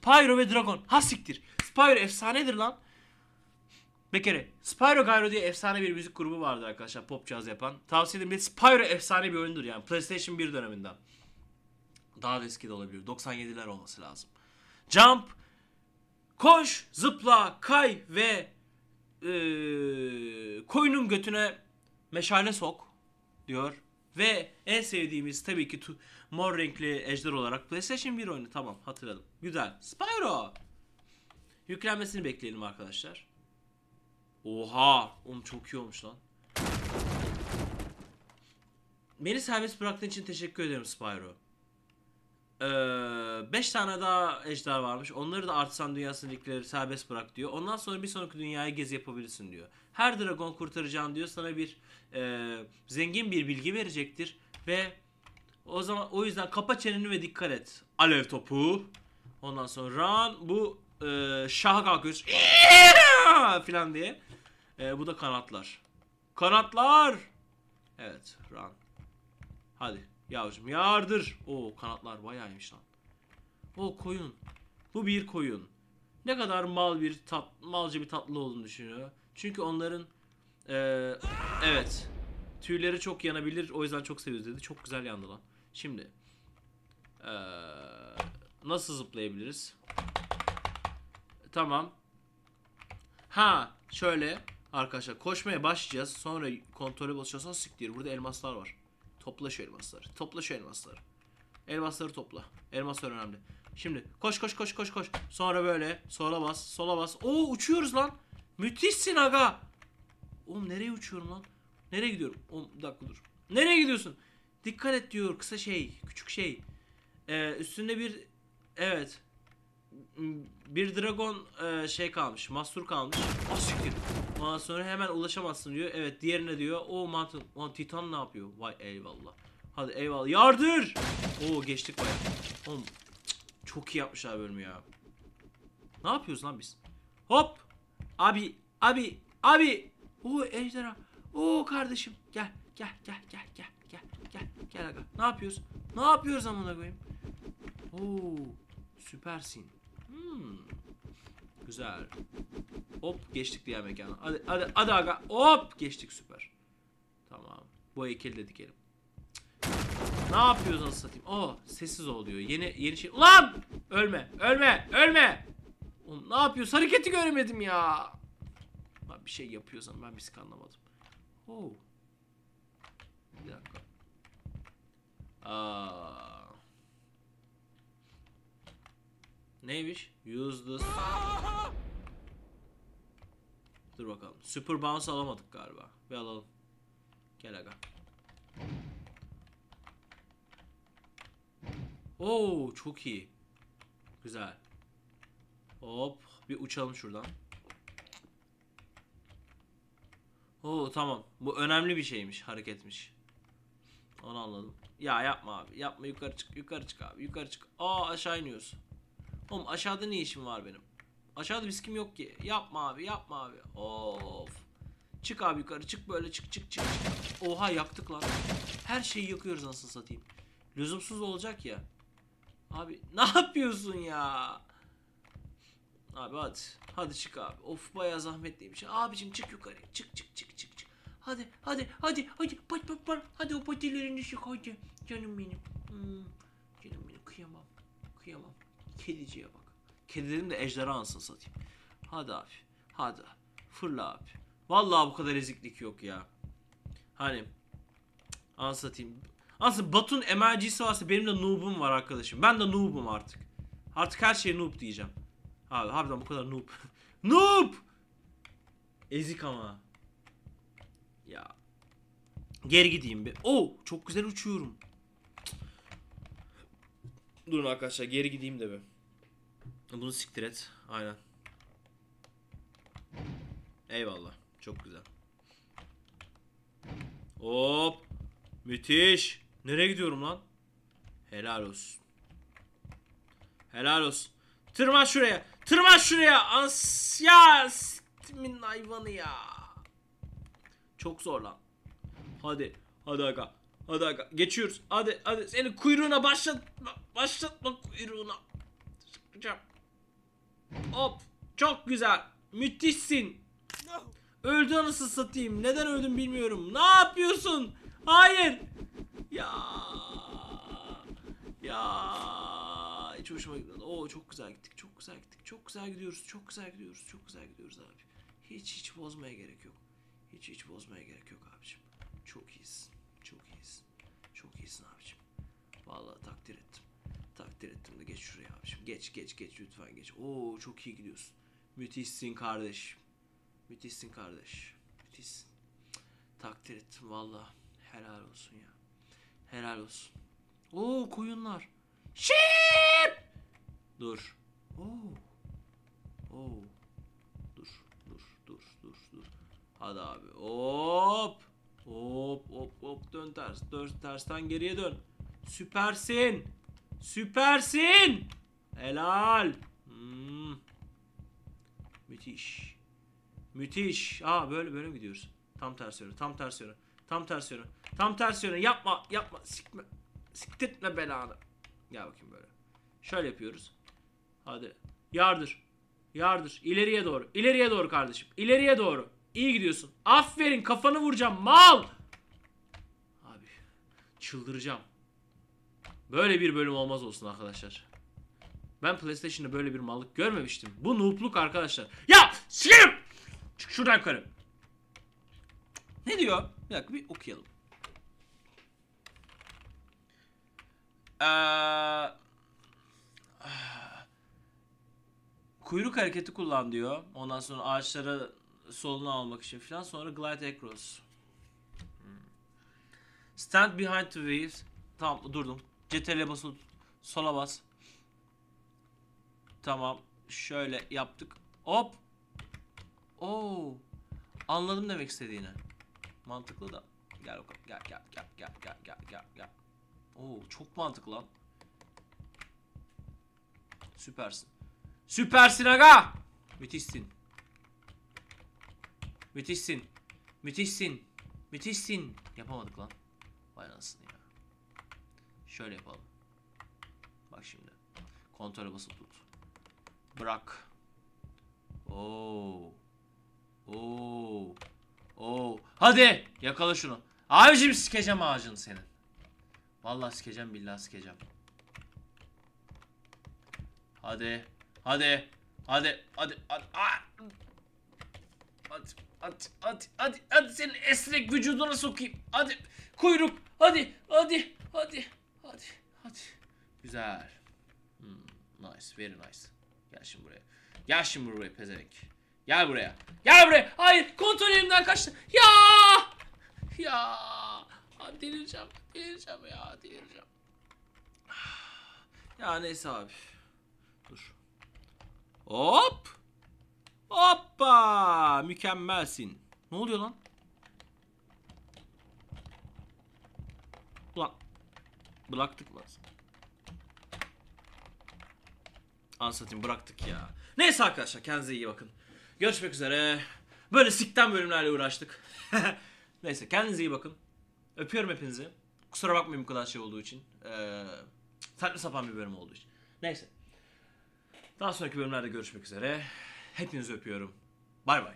Spyro ve Dragon. Ha siktir. Spyro efsanedir lan. Bir kere Spyro Gyro diye efsane bir müzik grubu vardır arkadaşlar pop caz yapan. Tavsiye ederim. Spyro efsane bir oyundur yani. PlayStation 1 döneminden. Daha da eski de olabilir. 97'ler olması lazım. Jump, koş, zıpla, kay ve eee koyunun götüne meşale sok diyor. Ve en sevdiğimiz tabii ki mor renkli ejder olarak PlayStation 1 oyunu. Tamam hatırladım. Güzel. Spyro. Yüklenmesini bekleyelim arkadaşlar. Oha! Oğlum çok iyi olmuş lan. Beni serbest bıraktığın için teşekkür ederim Spyro. 5 tane daha ejder varmış. Onları da artisan dünyasındakileri serbest bırak diyor. Ondan sonra bir sonraki dünyaya gezi yapabilirsin diyor. Her dragon kurtaracağın diyor sana bir e, zengin bir bilgi verecektir ve o zaman o yüzden kapa çeneni ve dikkat et. Alev topu. Ondan sonra run bu e, şaha kalkıyorsun. filan diye. E, bu da kanatlar. Kanatlar. Evet run. Hadi yavrucuğum yardır. Oo kanatlar bayağıymış lan. O koyun. Bu bir koyun. Ne kadar mal bir tat, malca bir tatlı olduğunu düşünüyor. Çünkü onların eee, evet tüyleri çok yanabilir. O yüzden çok seviyoruz dedi. Çok güzel yandı lan. Şimdi eee, nasıl zıplayabiliriz? Tamam. Ha şöyle arkadaşlar koşmaya başlayacağız. Sonra kontrole basacağız. Siktir burada elmaslar var. Topla şu elmasları. Topla şu elmasları. Elmasları topla. Elmaslar önemli. Şimdi koş koş koş koş koş. Sonra böyle sola bas sola bas. Oo uçuyoruz lan. Müthişsin aga. Oğlum nereye uçuyorum lan? Nereye gidiyorum? Oğlum bir dakika dur. Nereye gidiyorsun? Dikkat et diyor kısa şey. Küçük şey. Ee, üstünde bir evet. M- Bir dragon e, şey kalmış. Mastur kalmış. Ah siktir. Ondan sonra hemen ulaşamazsın diyor. Evet diğerine diyor. O mantın. Lan Titan ne yapıyor? Vay eyvallah. Hadi eyvallah. Yardır. Oo geçtik baya. Oğlum çok iyi yapmışlar bölümü ya. Ne yapıyoruz lan biz? Hop. Abi. Abi. Abi. Oo ejderha. Oo kardeşim. Gel. Gel gel gel gel gel gel gel aga. Ne yapıyoruz? Ne yapıyoruz amına koyayım? Oo süpersin. Hmm. Güzel. Hop geçtik diğer mekana. Hadi hadi hadi aga. Hop geçtik süper. Tamam. Bu heykeli de dikelim. Ne yapıyoruz nasıl satayım? Oh sessiz ol diyor. Yeni yeni şey. Ulan! Ölme. Ölme. Ölme. Oğlum ne yapıyorsun? Hareketi göremedim ya. Lan bir şey yapıyorsan ben bir anlamadım. Oh. Bir dakika. Aa. Neymiş? Use. Dur bakalım. Super bounce alamadık galiba. Bir alalım. Gel aga. Oo çok iyi. Güzel. Hop bir uçalım şuradan. Oo tamam. Bu önemli bir şeymiş, hareketmiş. Onu anladım. Ya yapma abi. Yapma yukarı çık. Yukarı çık abi. Yukarı çık. Aa aşağı iniyoruz. Oğlum aşağıda ne işim var benim? Aşağıda biz kim yok ki? Yapma abi, yapma abi. Of. Çık abi yukarı. Çık böyle çık çık çık. çık. Oha yaktık lan. Her şeyi yakıyoruz nasıl satayım. Lüzumsuz olacak ya. Abi ne yapıyorsun ya? Abi hadi. Hadi çık abi. Of bayağı zahmetliymiş. Abicim çık yukarı. Çık çık çık çık çık. Hadi hadi hadi hadi. Pat pat pat. Hadi o patilerini çık hadi. Canım benim. Hmm. Canım benim kıyamam. Kıyamam. Kediciye bak. Kedilerim de ejderha ansın satayım. Hadi abi. Hadi. Fırla abi. Vallahi bu kadar eziklik yok ya. Hani Anlatayım. Aslında Batun emercisi varsa benim de noob'um var arkadaşım. Ben de noob'um artık. Artık her şeye noob diyeceğim. Abi harbiden bu kadar noob. noob! Ezik ama. Ya. Geri gideyim bir. Oo çok güzel uçuyorum. Durun arkadaşlar geri gideyim de bir. Bunu siktir et. Aynen. Eyvallah. Çok güzel. Hop. Müthiş. Nereye gidiyorum lan? Helal olsun. Helal olsun. Tırman şuraya. Tırman şuraya. As ya hayvanı ya. Çok zor lan. Hadi. Hadi aga. Hadi aga. Geçiyoruz. Hadi hadi. Seni kuyruğuna başlat. Başlatma kuyruğuna. Sıkacağım. Hop. Çok güzel. Müthişsin. Öldü anasını satayım. Neden öldüm bilmiyorum. Ne yapıyorsun? Hayır. Ya. Ya. Hiç hoşuma gitmedi. Oo çok güzel gittik. Çok güzel gittik. Çok güzel gidiyoruz. Çok güzel gidiyoruz. Çok güzel gidiyoruz abi. Hiç hiç bozmaya gerek yok. Hiç hiç bozmaya gerek yok abicim. Çok iyisin. Çok iyisin. Çok iyisin abicim. Vallahi takdir ettim. Takdir ettim de geç şuraya abicim. Geç geç geç lütfen geç. Oo çok iyi gidiyorsun. Müthişsin kardeş. Müthişsin kardeş. Müthişsin. Takdir ettim valla. Helal olsun ya. Helal olsun. Oo koyunlar. Şip! Dur. Oo. Oo. Dur, dur, dur, dur, dur. Hadi abi. Hop. Hop, hop, hop. Dön ters. Dön tersten geriye dön. Süpersin. Süpersin. Helal. Hmm. Müthiş. Müthiş. Aa böyle böyle mi gidiyoruz? Tam ters yöne. Tam ters yöne. Tam ters yöne. Tam ters yöne. Yapma. Yapma. Sikme. Siktirtme belanı. Gel bakayım böyle. Şöyle yapıyoruz. Hadi. Yardır. Yardır. İleriye doğru. İleriye doğru kardeşim. İleriye doğru. İyi gidiyorsun. Aferin. Kafanı vuracağım. Mal. Abi. Çıldıracağım. Böyle bir bölüm olmaz olsun arkadaşlar. Ben PlayStation'da böyle bir mallık görmemiştim. Bu noobluk arkadaşlar. Ya! Sikerim! Çık şuradan yukarı. Ne diyor? Bir dakika bir okuyalım. Eee... Kuyruk hareketi kullan diyor. Ondan sonra ağaçlara solunu almak için falan. Sonra glide across. Hmm. Stand behind the waves. Tamam durdum. CTRL'e basılı tut. Sola bas. Tamam. Şöyle yaptık. Hop. Oo. Anladım demek istediğini. Mantıklı da. Gel bakalım. Gel gel gel gel gel gel gel gel. Oo çok mantıklı lan. Süpersin. Süpersin aga. Müthişsin. Müthişsin. Müthişsin. Müthişsin. Yapamadık lan. Vay anasını ya. Şöyle yapalım. Bak şimdi. Kontrole basıp tut. Bırak. Oo. Oo. Oo. Hadi yakala şunu. Abicim sikeceğim ağacını senin. Vallahi sikeceğim billahi sikeceğim. Hadi. Hadi. Hadi. Hadi. Hadi. Aa! Hadi. Hadi. Hadi. Hadi. Hadi senin esnek vücuduna sokayım. Hadi. Kuyruk. Hadi. Hadi. Hadi. Hadi. Güzel. Hmm, nice. Very nice. Gel şimdi buraya. Gel şimdi buraya pezevenk. Gel buraya. Gel buraya. Hayır. Kontrol elimden kaçtı. Ya. Ya. Abi delireceğim. Delireceğim ya. Delireceğim. Ya neyse abi. Dur. Hop. Hoppa. Mükemmelsin. Ne oluyor lan? Ulan. Bıraktık lan. Ansatayım bıraktık ya. Neyse arkadaşlar kendinize iyi bakın. Görüşmek üzere. Böyle sikten bölümlerle uğraştık. Neyse kendinize iyi bakın. Öpüyorum hepinizi. Kusura bakmayın bu kadar şey olduğu için. Ee, saçma sapan bir bölüm olduğu için. Neyse. Daha sonraki bölümlerde görüşmek üzere. Hepinizi öpüyorum. Bay bay.